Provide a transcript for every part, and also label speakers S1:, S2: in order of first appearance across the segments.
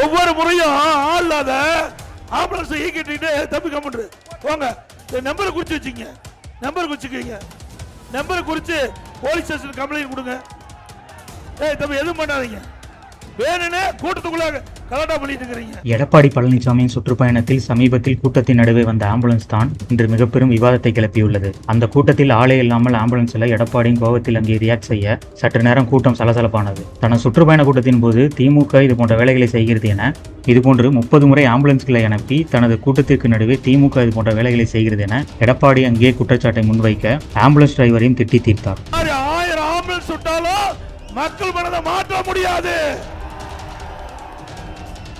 S1: ஒவ்வொரு முறையும் ஆள் இல்லாத ஆம்புலன்ஸ் ஈக்கிட்டு தப்பி கம்முன்று போங்க. நம்பரை குறிச்சு வச்சுங்க நம்பர் குறிச்சுக்கீங்க நம்பரை குறிச்சு போலீஸ் ஸ்டேஷன் கம்ப்ளைண்ட் கொடுங்க. ஏய் தம்பி எதுவும் பண்ணாதீங்க. வேணும்னே கூட்டத்துக்குள்ள
S2: எடப்பாடி பழனிசாமியின் சுற்றுப்பயணத்தில் சமீபத்தில் கூட்டத்தின் நடுவே வந்த ஆம்புலன்ஸ் தான் இன்று மிக பெரும் விவாதத்தை கிளப்பியுள்ளது. அந்த கூட்டத்தில் ஆளே இல்லாமல் ஆம்புலன்ஸ்ல எடப்பாடியின் கோபத்தில் அங்கே ரியாக்ட் செய்ய சற்று நேரம் கூட்டம் சலசலப்பானது. தனது சுற்றுப்பயண கூட்டத்தின் போது திமுக இது போன்ற வேலைகளை செய்கிறது என இதுபோன்று முப்பது முறை ஆம்புலன்ஸ்களை அனுப்பி தனது கூட்டத்திற்கு நடுவே திமுக இது போன்ற வேலைகளை செய்கிறது என எடப்பாடி அங்கே குற்றச்சாட்டை முன்வைக்க ஆம்புலன்ஸ் டிரைவரையும் திட்டி தீர்த்தார்.
S1: மக்கள் மனதை மாற்ற முடியாது.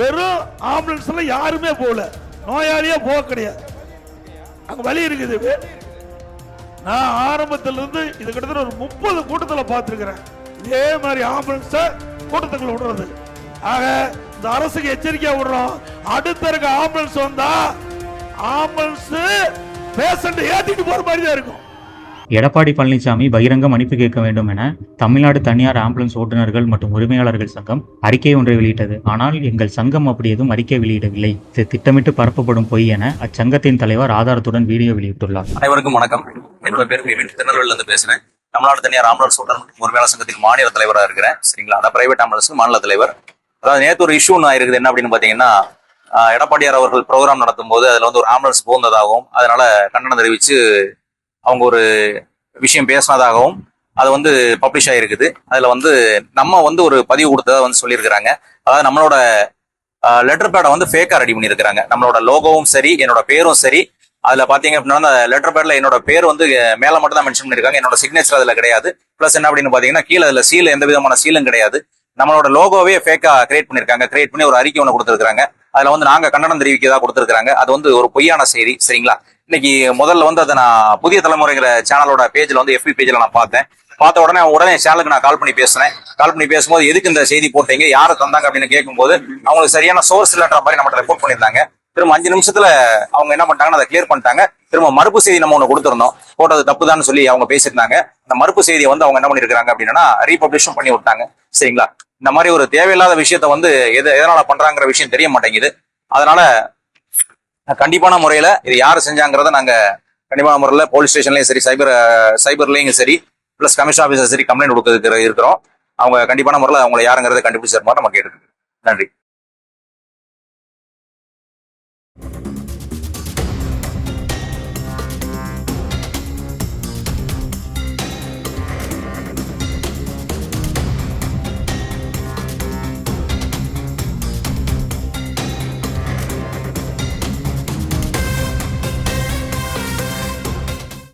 S1: வெறும் ஆம்புலன்ஸ்ல யாருமே போகல. நோயாளியே போக கிடையாது. அங்க வழி இருக்குது. நான் ஆரம்பத்துல இருந்து இது கிட்டத்தட்ட ஒரு முப்பது கூட்டத்தில் பார்த்துருக்கிறேன். இதே மாதிரி ஆம்புலன்ஸ கூட்டத்துக்குள்ள விடுறது. ஆக இந்த அரசுக்கு எச்சரிக்கையா விடுறோம். அடுத்த இருக்க ஆம்புலன்ஸ் வந்தா ஆம்புலன்ஸ் பேஷண்ட் ஏத்திட்டு போற மாதிரி தான் இருக்கும்.
S2: எடப்பாடி பழனிசாமி பகிரங்க மன்னிப்பு கேட்க வேண்டும் என தமிழ்நாடு தனியார் ஆம்புலன்ஸ் ஓட்டுநர்கள் மற்றும் உரிமையாளர்கள் சங்கம் அறிக்கை ஒன்றை வெளியிட்டது. ஆனால் எங்கள் சங்கம் அப்படி எதுவும் அறிக்கை வெளியிடவில்லை. இது திட்டமிட்டு பரப்பப்படும் பொய் என அச்சங்கத்தின் தலைவர் ஆதாரத்துடன் வீடியோ வெளியிட்டுள்ளார்.
S3: அனைவருக்கும் வணக்கம். என்னோட பேர் விபின் இருந்து பேசுறேன். தமிழ்நாடு தனியார் ஆம்புலன்ஸ் ஓட்டுநர் மற்றும் உரிமையாளர் சங்கத்துக்கு மாநில தலைவராக இருக்கிறேன். சரிங்களா? அதான் பிரைவேட் ஆம்புலன்ஸ் மாநில தலைவர். அதாவது நேற்று ஒரு இஷ்யூ ஒன்று இருக்குது என்ன அப்படின்னு பாத்தீங்கன்னா எடப்பாடியார் அவர்கள் ப்ரோக்ராம் நடத்தும் போது அதில் வந்து ஒரு ஆம்புலன்ஸ் போந்ததாகவும் அதனால கண்டனம் தெரிவித்து அவங்க ஒரு விஷயம் பேசினதாகவும் அது வந்து பப்ளிஷ் ஆகிருக்குது அதில் வந்து நம்ம வந்து ஒரு பதிவு கொடுத்ததாக வந்து சொல்லியிருக்கிறாங்க. அதாவது நம்மளோட லெட்டர் பேடை வந்து ஃபேக்காக ரெடி பண்ணியிருக்கிறாங்க. நம்மளோட லோகோவும் சரி என்னோட பேரும் சரி. அதில் பார்த்தீங்க அப்படின்னா அந்த லெட்டர் பேடில் என்னோட பேர் வந்து மேலே மட்டும் தான் மென்ஷன் பண்ணிருக்காங்க என்னோட சிக்னேச்சர் அதில் கிடையாது. ப்ளஸ் என்ன அப்படின்னு பார்த்தீங்கன்னா கீழே அதில் சீல் எந்த விதமான சீலும் கிடையாது. நம்மளோட லோகோவே ஃபேக்காக கிரியேட் பண்ணியிருக்காங்க. கிரியேட் பண்ணி ஒரு அறிக்கை ஒன்று கொடுத்துருக்காங்க அதில் வந்து நாங்கள் கண்டனம் தெரிவிக்கதாக கொடுத்துருக்காங்க அது வந்து ஒரு பொய்யான செய்தி சரிங்களா? இன்னைக்கு முதல்ல வந்து அதை நான் புதிய தலைமுறைங்கிற சேனலோட பேஜ்ல வந்து எஃபி பேஜ்ல நான் பார்த்தேன். பார்த்த உடனே உடனே சேனலுக்கு நான் கால் பண்ணி பேசினேன். கால் பண்ணி பேசும்போது எதுக்கு இந்த செய்தி போட்டீங்க? யாரை தந்தாங்க? அப்படின்னு கேட்கும்போது அவங்களுக்கு சரியான சோர்ஸ் இல்லைன்ற மாதிரி நம்மகிட்ட ரிப்போர்ட் பண்ணியிருந்தாங்க. திரும்ப அஞ்சு நிமிஷத்துல அவங்க என்ன பண்ணிட்டாங்கன்னு அதை கிளியர் பண்ணிட்டாங்க. திரும்ப மறுப்பு செய்தி நம்ம ஒன்று கொடுத்துருந்தோம். போட்டது தப்புதான்னு சொல்லி அவங்க பேசியிருந்தாங்க. அந்த மறுப்பு செய்தியை வந்து அவங்க என்ன பண்ணிருக்காங்க அப்படின்னா ரீபப்ளிஷும் பண்ணி விட்டாங்க. சரிங்களா? இந்த மாதிரி ஒரு தேவையில்லாத விஷயத்த வந்து எது எதனால பண்றாங்கிற விஷயம் தெரிய மாட்டேங்குது. அதனால கண்டிப்பான முறையில இது யாரு செஞ்சாங்கிறத நாங்க கண்டிப்பான முறையில போலீஸ் ஸ்டேஷன்லயும் சரி சைபர் சைபர்லயும் சரி பிளஸ் கமிஷன் ஆஃபீஸர் சரி கம்ப்ளைண்ட் கொடுக்க இருக்கிறோம். அவங்க கண்டிப்பான முறையில் அவங்களை யாருங்கிறத கண்டுபிடிச்ச மாதிரி நம்ம கேட்டுருக்கு நன்றி.